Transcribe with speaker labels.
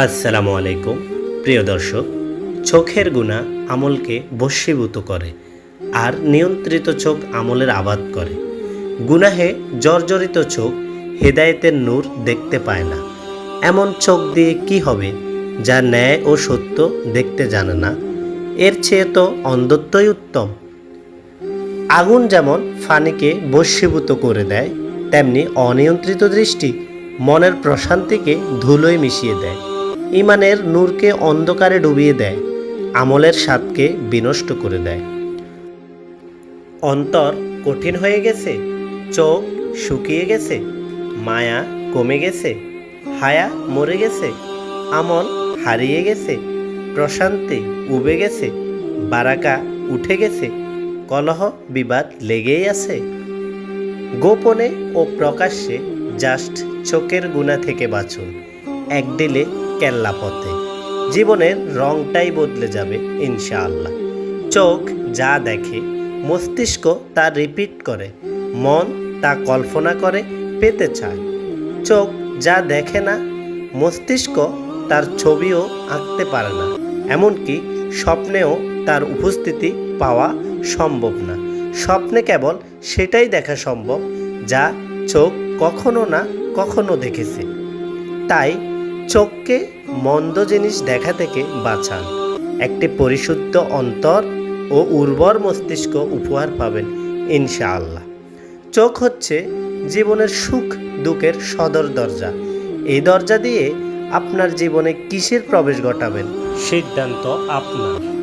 Speaker 1: আসসালামু আলাইকুম প্রিয় দর্শক, চোখের গুণা আমলকে বশীভূত করে আর নিয়ন্ত্রিত চোখ আমলের আবাদ করে। গুনাহে জর্জরিত চোখ হেদায়েতের নূর দেখতে পায় না। এমন চোখ দিয়ে কি হবে যা ন্যায় ও সত্য দেখতে জানে না? এর চেয়ে তো অন্ধত্বই উত্তম। আগুন যেমন ফানিকে বশীভূত করে দেয়, তেমনি অনিয়ন্ত্রিত দৃষ্টি মনের প্রশান্তিকে ধুলোয় মিশিয়ে দেয়। ইমানের নূরকে অন্ধকারে ডুবিয়ে দেয়, আমলের স্বাদকে বিনষ্ট করে দেয়। অন্তর কঠিন হয়ে গেছে, চোখ শুকিয়ে গেছে, মায়া কমে গেছে, হায়া মরে গেছে, আমল হারিয়ে গেছে, প্রশান্তি উবে গেছে, বারাকা উঠে গেছে, কলহ বিবাদ লেগেই আছে। গোপনে ও প্রকাশ্যে জাস্ট চোখের গুণা থেকে বাঁচুন এক দিলে কেল্লা পথে। জীবনের রংটাই বদলে যাবে, ইনশাআল্লাহ। চোখ যা দেখে, মস্তিষ্ক তা রিপিট করে, মন তা কল্পনা করে, পেতে চায়। চোখ যা দেখে না, মস্তিষ্ক তার ছবিও আঁকতে পারে না। এমনকি স্বপ্নেও তার উপস্থিতি পাওয়া সম্ভব না। স্বপ্নে কেবল সেটাই দেখা সম্ভব, যা চোখ কখনো না কখনো দেখেছে। তাই চোখকে মন্দ জিনিস দেখা থেকে বাঁচান। একটি পরিশুদ্ধ অন্তর ও উর্বর মস্তিষ্ক উপহার পাবেন, ইনশাআল্লাহ। চোখ হচ্ছে জীবনের সুখ দুঃখের সদর দরজা। এই দরজা দিয়ে আপনার জীবনে কিসের প্রবেশ ঘটাবেন? সিদ্ধান্ত আপনার।